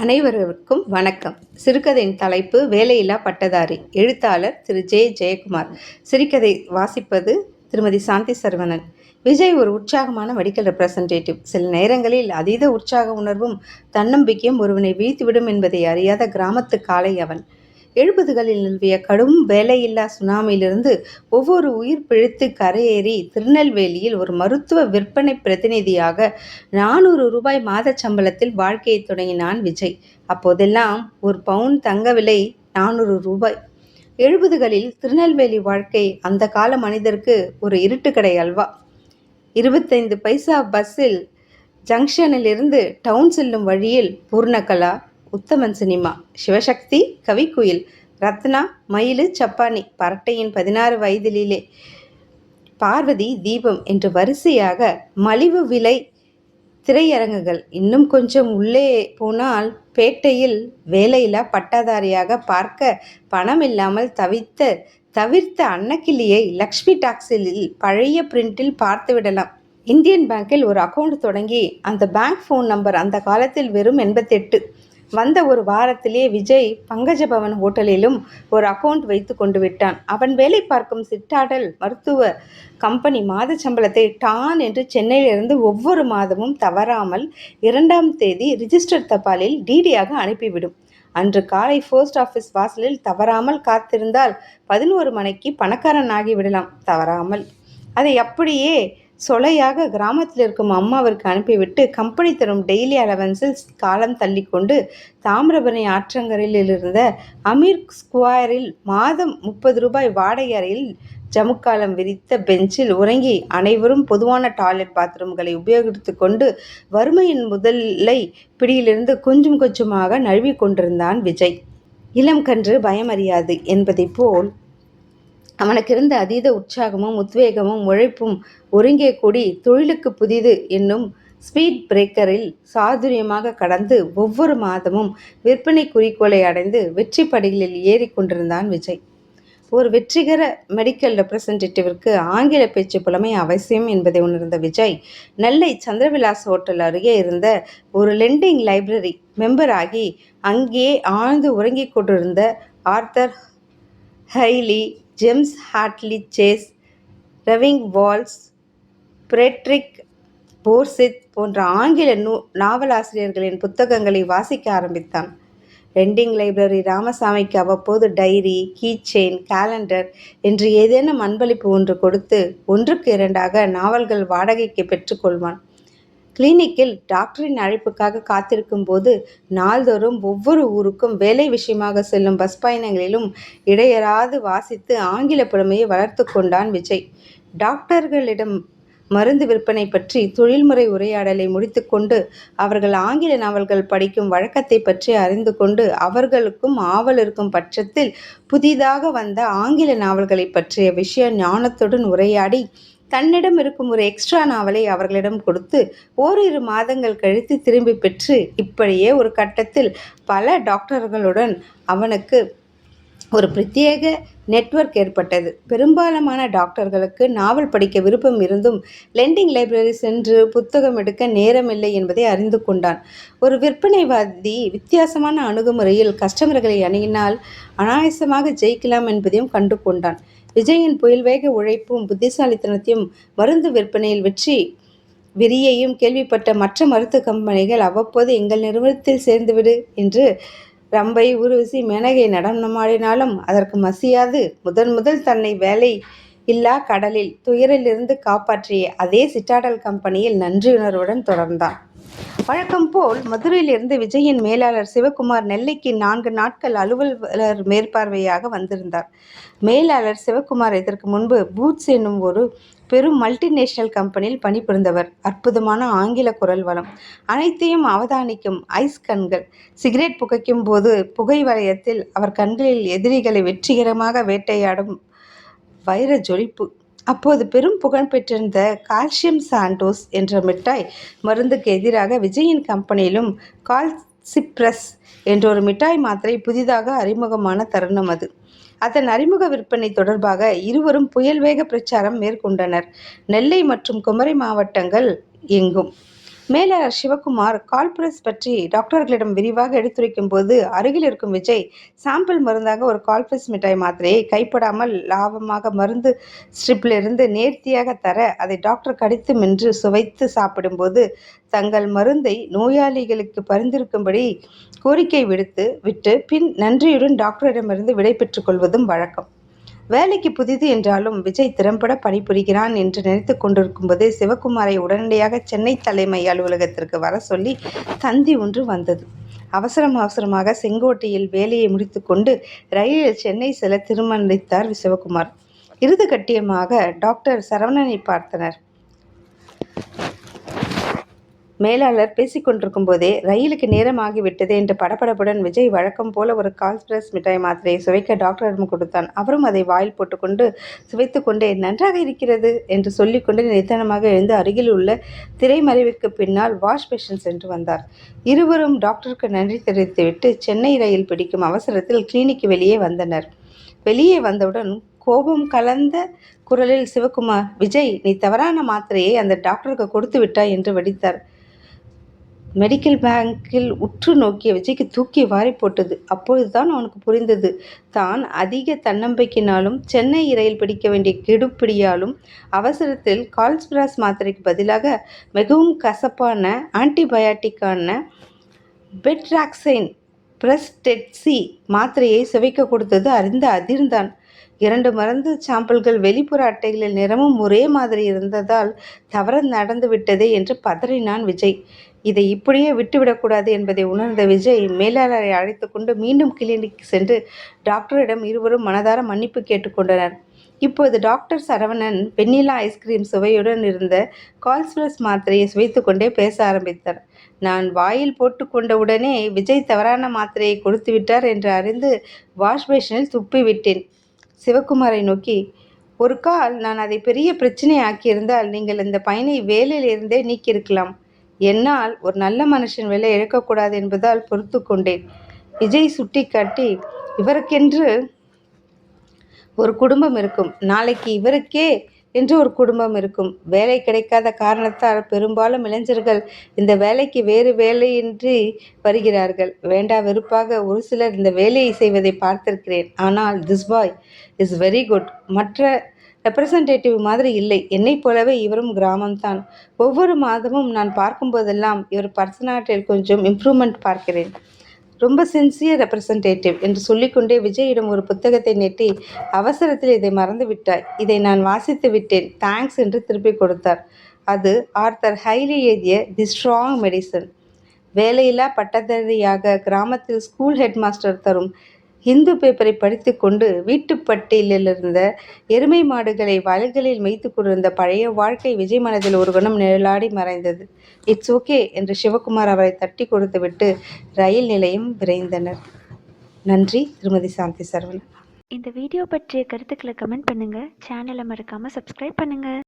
அனைவருக்கும் வணக்கம். சிறுகதையின் தலைப்பு வேலையில்லா பட்டதாரி எழுத்தாளர் திரு ஜே. ஜெயக்குமார். சிறுகதை வாசிப்பது திருமதி சாந்தி சரவணன். விஜய் ஒரு உற்சாகமான மெடிக்கல் ரெப்ரசன்டேட்டிவ் சில நேரங்களில் அதீத உற்சாக உணர்வும் தன்னம்பிக்கையும் ஒருவனை வீழ்த்திவிடும் என்பதை அறியாத கிராமத்து காலை அவன். எழுபதுகளில் நிலவிய கடும் வேலையில்லா சுனாமியிலிருந்து ஒவ்வொரு உயிர் பிழைத்து கரையேறி திருநெல்வேலியில் ஒரு மருத்துவ விற்பனை பிரதிநிதியாக நானூறு ரூபாய் மாதச் சம்பளத்தில் வாழ்க்கையை தொடங்கினான் விஜய். அப்போதெல்லாம் ஒரு பவுன் தங்க விலை நானூறு ரூபாய். எழுபதுகளில் திருநெல்வேலி வாழ்க்கை அந்த கால மனிதருக்கு ஒரு இருட்டுக்கடை அல்வா. இருபத்தைந்து பைசா பஸ்ஸில் ஜங்ஷனிலிருந்து டவுன் செல்லும் வழியில் பூர்ணகலா உத்தமன் சினிமா சிவசக்தி கவிக்குயில் ரத்னா மயிலு சப்பானி பரட்டையின் பதினாறு வயதிலே பார்வதி தீபம் என்று வரிசையாக மலிவு விலை திரையரங்குகள். இன்னும் கொஞ்சம் உள்ளே போனால் பேட்டையில் வேலையில்லா பட்டாதாரியாக பார்க்க பணம் இல்லாமல் தவித்த தவிர்த்த அன்னக்கிளியை லக்ஷ்மி டாக்ஸில் பழைய பிரிண்டில் பார்த்து விடலாம். இந்தியன் பேங்கில் ஒரு அக்கவுண்ட் தொடங்கி அந்த பேங்க் ஃபோன் நம்பர் அந்த காலத்தில் வெறும் எண்பத்தெட்டு. வந்த ஒரு வாரத்திலே விஜய் பங்கஜபவன் ஹோட்டலிலும் ஒரு அக்கவுண்ட் வைத்து கொண்டு விட்டான். அவன் வேலை பார்க்கும் சிட்டாடல் மருத்துவ கம்பெனி மாத சம்பளத்தை டான் என்று சென்னையிலிருந்து ஒவ்வொரு மாதமும் தவறாமல் இரண்டாம் தேதி ரிஜிஸ்டர் தபாலில் டிடியாக அனுப்பிவிடும். அன்று காலை போஸ்ட் ஆஃபீஸ் வாசலில் தவறாமல் காத்திருந்தால் பதினோரு மணிக்கு பணக்காரன் ஆகிவிடலாம் தவறாமல். அதை அப்படியே சொலையாக கிராமத்தில் இருக்கும் அம்மாவிற்கு அனுப்பிவிட்டு கம்பெனி தரும் டெய்லி அலவன்ஸில் காலம் தள்ளிக்கொண்டு தாமிரபரணி ஆற்றங்கரையில் இருந்த அமீர் ஸ்கொயரில் மாதம் முப்பது ரூபாய் வாடகை அறையில் ஜமுக்காலம் விரித்த பெஞ்சில் உறங்கி அனைவரும் பொதுவான டாய்லெட் பாத்ரூம்களை உபயோகித்து கொண்டு வறுமையின் முதலை பிடியிலிருந்து கொஞ்சம் கொஞ்சமாக நழுவி கொண்டிருந்தான் விஜய். இளம் கன்று பயமறியாது என்பதைப் போல் அவனுக்கு இருந்த அதீத உற்சாகமும் உத்வேகமும் உழைப்பும் ஒருங்கே கூடி தொழிலுக்கு புதிது என்னும் ஸ்பீட் பிரேக்கரில் சாதுரியமாக கடந்து ஒவ்வொரு மாதமும் விற்பனை குறிக்கோளை அடைந்து வெற்றி படிகளில் ஏறி கொண்டிருந்தான் விஜய். ஒரு வெற்றிகர மெடிக்கல் ரெப்ரசன்டேட்டிவிற்கு ஆங்கில பேச்சு புலமை அவசியம் என்பதை உணர்ந்த விஜய் நெல்லை சந்திரவிலாஸ் ஹோட்டல் அருகே இருந்த ஒரு லெண்டிங் லைப்ரரி மெம்பர் ஆகி அங்கே ஆழ்ந்து உறங்கிக் கொண்டிருந்த Arthur Hailey James Hadley Chase Irving Wallace Frederick Forsyth போன்ற ஆங்கில நூ நாவலாசிரியர்களின் புத்தகங்களை வாசிக்க ஆரம்பித்தான். ரெண்டிங் லைப்ரரி ராமசாமிக்கு அவ்வப்போது டைரி கீச்செயின் கேலண்டர் என்று ஏதேனும் அன்பளிப்பு ஒன்று கொடுத்து ஒன்றுக்கு இரண்டாக நாவல்கள் வாடகைக்கு பெற்றுக்கொள்வான். கிளினிக்கில் டாக்டரின் அழைப்புக்காக காத்திருக்கும் போது நாள்தோறும் ஒவ்வொரு ஊருக்கும் வேலை விஷயமாக செல்லும் பஸ் பயணங்களிலும் இடையறாது வாசித்து ஆங்கில புலமையை வளர்த்து கொண்டான் விஜய். டாக்டர்களிடம் மருந்து விற்பனை பற்றி தொழில்முறை உரையாடலை முடித்துக்கொண்டு அவர்கள் ஆங்கில நாவல்கள் படிக்கும் வழக்கத்தை பற்றி அறிந்து கொண்டு அவர்களுக்கும் ஆவல் இருக்கும் பட்சத்தில் புதிதாக வந்த ஆங்கில நாவல்களை பற்றிய விஷய ஞானத்துடன் உரையாடி தன்னிடம் இருக்கும் ஒரு எக்ஸ்ட்ரா நாவலை அவர்களிடம் கொடுத்து ஓரிரு மாதங்கள் கழித்து திரும்பி பெற்று இப்படியே ஒரு கட்டத்தில் பல டாக்டர்களுடன் அவனுக்கு ஒரு பிரத்யேக நெட்வொர்க் ஏற்பட்டது. பெரும்பாலான டாக்டர்களுக்கு நாவல் படிக்க விருப்பம் இருந்தும் லெண்டிங் லைப்ரரி சென்று புத்தகம் எடுக்க நேரமில்லை என்பதை அறிந்து கொண்டான். ஒரு விற்பனைவாதி வித்தியாசமான அணுகுமுறையில் கஸ்டமர்களை அணுகினால் அனாயசமாக ஜெயிக்கலாம் என்பதையும் கண்டு கொண்டான். விஜயின் புயல்வேக உழைப்பும் புத்திசாலித்தனத்தையும் மருந்து விற்பனையில் வெற்றி விரியையும் கேள்விப்பட்ட மற்ற மருத்துவ கம்பெனிகள் அவ்வப்போது எங்கள் நிறுவனத்தில் சேர்ந்துவிடு என்று ரம்பை உருவசி மேனகை நடனமாடினாலும் அதற்கு மசியாது. முதன் முதல் தன்னை வேலை இல்லா கடலில் துயரிலிருந்து காப்பாற்றிய அதே சிட்டாடல் கம்பெனியில் நன்றியுணர்வுடன் தொடர்ந்தான். வழக்கம் போல் மதுரையிலிருந்து விஜயின் மேலாளர் சிவகுமார் நெல்லைக்கு நான்கு நாட்கள் அலுவலர் மேற்பார்வையாக வந்திருந்தார். மேலாளர் சிவகுமார் இதற்கு முன்பு பூட்ஸ் என்னும் ஒரு பெரும் மல்டிநேஷனல் கம்பெனியில் பணிபுரிந்தவர். அற்புதமான ஆங்கில குரல் வளம். அனைத்தையும் அவதானிக்கும் ஐஸ் கண்கள். சிகரெட் புகைக்கும் போது புகை வளையத்தில் அவர் கண்களில் எதிரிகளை வெற்றிகரமாக வேட்டையாடும் வைர ஜொலிப்பு. அப்போது பெரும் புகழ் பெற்றிருந்த கால்சியம் சாண்டோஸ் என்ற மிட்டாய் மருந்துக்கு எதிராக விஜயின் கம்பெனியிலும் கால்சிப்ரஸ் என்ற ஒரு மிட்டாய் மாத்திரை புதிதாக அறிமுகமான தருணம் அது. அதன் அறிமுக விற்பனை தொடர்பாக இருவரும் புயல் வேக பிரச்சாரம் மேற்கொண்டனர். நெல்லை மற்றும் குமரி மாவட்டங்கள் எங்கும். மேலாளர் சிவகுமார் கால்பிரஸ் பற்றி டாக்டர்களிடம் விரிவாக எடுத்துரைக்கும் போது அருகில் இருக்கும் விஜய் சாம்பிள் மருந்தாக ஒரு கால்பிரஸ் மிட்டாய் மாத்திரையை கைப்படாமல் லாபமாக மருந்து ஸ்ட்ரிப்பிலிருந்து நேர்த்தியாக தர அதை டாக்டர் கடித்து மென்று சுவைத்து சாப்பிடும்போது தங்கள் மருந்தை நோயாளிகளுக்கு பரிந்திருக்கும்படி கோரிக்கை விடுத்து விட்டு பின் நன்றியுடன் டாக்டரிடமிருந்து விடை பெற்றுக் கொள்வதும் வழக்கம். வேலைக்கு புதிது என்றாலும் விஜய் திறம்பட பணிபுரிகிறான் என்று நினைத்து கொண்டிருக்கும்போது சிவகுமாரை உடனடியாக சென்னை தலைமை அலுவலகத்திற்கு வர சொல்லி தந்தி ஒன்று வந்தது. அவசரம் அவசரமாக செங்கோட்டையில் வேலையை முடித்துக்கொண்டு ரயிலில் சென்னை செல்ல திருமணித்தார் சிவகுமார். இறுதி கட்டியமாக டாக்டர் சரவணனை பார்த்தனர். மேலாளர் பேசிக்கொண்டிருக்கும் போதே ரயிலுக்கு நேரமாகிவிட்டது என்று படபடப்புடன் விஜய் வழக்கம் போல ஒரு கால்ஸ்பிரஸ் மிட்டாய் மாத்திரையை சுவைக்க டாக்டரிடம் கொடுத்தான். அவரும் அதை வாயில் போட்டுக்கொண்டு சுவைத்து கொண்டே நன்றாக இருக்கிறது என்று சொல்லிக்கொண்டு நிதானமாக எழுந்து அருகில் உள்ள திரைமறைவுக்கு பின்னால் வாஷ் பேஷன் சென்று வந்தார். இருவரும் டாக்டருக்கு நன்றி தெரிவித்துவிட்டு சென்னை ரயில் பிடிக்கும் அவசரத்தில் கிளினிக்கு வெளியே வந்தனர். வெளியே வந்தவுடன் கோபம் கலந்த குரலில் சிவகுமார் விஜய் நீ தவறான மாத்திரையை அந்த டாக்டருக்கு கொடுத்து விட்டாய் என்று வெடித்தார். மெடிக்கல் பேங்கில் உற்று நோக்கிய விஜய்க்கு தூக்கி வாரி போட்டது. அப்பொழுதுதான் அவனுக்கு புரிந்தது. தான் அதிக தன்னம்பிக்கையினாலும் சென்னை இரயில் பிடிக்க வேண்டிய கெடுப்பிடியாலும் அவசரத்தில் கால்ஸ்பிராஸ் மாத்திரைக்கு பதிலாக மிகவும் கசப்பான ஆன்டிபயாட்டிக்கான பெட்ராக்சைன் பிரஸ்டெட்சி மாத்திரையை சுவைக்க கொடுத்தது அறிந்து அதிர்ந்தான். இரண்டு மருந்து சாம்பிள்கள் வெளிப்புற அட்டைகளில் நிறமும் ஒரே மாதிரி இருந்ததால் தவறு நடந்து விட்டதே என்று பதறினான் விஜய். இதை இப்படியே விட்டுவிடக்கூடாது என்பதை உணர்ந்த விஜய் மேலாளரை அழைத்து கொண்டு மீண்டும் கிளினிக் சென்று டாக்டரிடம் இருவரும் மனதார மன்னிப்பு கேட்டுக்கொண்டனர் இப்போது doctor Saravanan vanilla ice cream சுவையுடன் இருந்த கால்ஸ்பிரஸ் மாத்திரையை சுவைத்து கொண்டே பேச ஆரம்பித்தார். நான் வாயில் போட்டு உடனே விஜய் தவறான மாத்திரையை கொடுத்து விட்டார் என்று அறிந்து வாஷ் பேஷனில் துப்பி விட்டேன். சிவகுமாரை நோக்கி ஒரு கால் நான் அதை பெரிய பிரச்சனை ஆக்கியிருந்தால் நீங்கள் இந்த பயனை வேலையிலிருந்தே நீக்கியிருக்கலாம். என்னால் ஒரு நல்ல மனுஷன் விலை இழக்கக்கூடாது என்பதால் பொறுத்து கொண்டேன். விஜய் சுட்டி காட்டி இவருக்கென்று ஒரு குடும்பம் இருக்கும். நாளைக்கு இவருக்கே என்று ஒரு குடும்பம் இருக்கும். வேலை கிடைக்காத காரணத்தால் பெரும்பாலும் இளைஞர்கள் இந்த வேலைக்கு வேறு வேலையின்றி வருகிறார்கள். வேண்டா வெறுப்பாக ஒரு சிலர் இந்த வேலையை செய்வதை பார்த்திருக்கிறேன். ஆனால் this boy is very good மற்ற ரெப்ரசன்டேட்டிவ் மாதிரி இல்லை. என்னைப் போலவே இவரும் கிராமம்தான். ஒவ்வொரு மாதமும் நான் பார்க்கும்போதெல்லாம் இவர் பர்சனாலிட்டியில் கொஞ்சம் இம்ப்ரூவ்மெண்ட் பார்க்கிறேன். ரொம்ப சின்சியர் ரெப்ரசன்டேட்டிவ் என்று சொல்லிக்கொண்டே விஜயிடம் ஒரு புத்தகத்தை நெட்டி அவசரத்தில் இதை மறந்து விட்டாய். இதை நான் வாசித்து விட்டேன். தேங்க்ஸ் என்று திருப்பி கொடுத்தார். அது ஆர்த்தர் ஹைலி எழுதிய தி ஸ்ட்ராங் மெடிசன் வேலையில்லா பட்டதாரியாக கிராமத்தில் ஸ்கூல் ஹெட் மாஸ்டர் தரும் இந்து பேப்பரை படித்து கொண்டு வீட்டுப்பட்டியில் இருந்த எருமை மாடுகளை வயல்களில் மேய்த்து கொண்டிருந்த பழைய வாழ்க்கை விஜய் மனதில் ஒரு கணம் நிழலாடி மறைந்தது. இட்ஸ் ஓகே என்று சிவகுமார் அவரை தட்டி கொடுத்துவிட்டு ரயில் நிலையம் விரைந்தனர். நன்றி திருமதி சாந்தி சரவணன். இந்த வீடியோ பற்றிய கருத்துக்களை கமெண்ட் பண்ணுங்கள் சேனலை மறக்காமல் சப்ஸ்கிரைப் பண்ணுங்கள்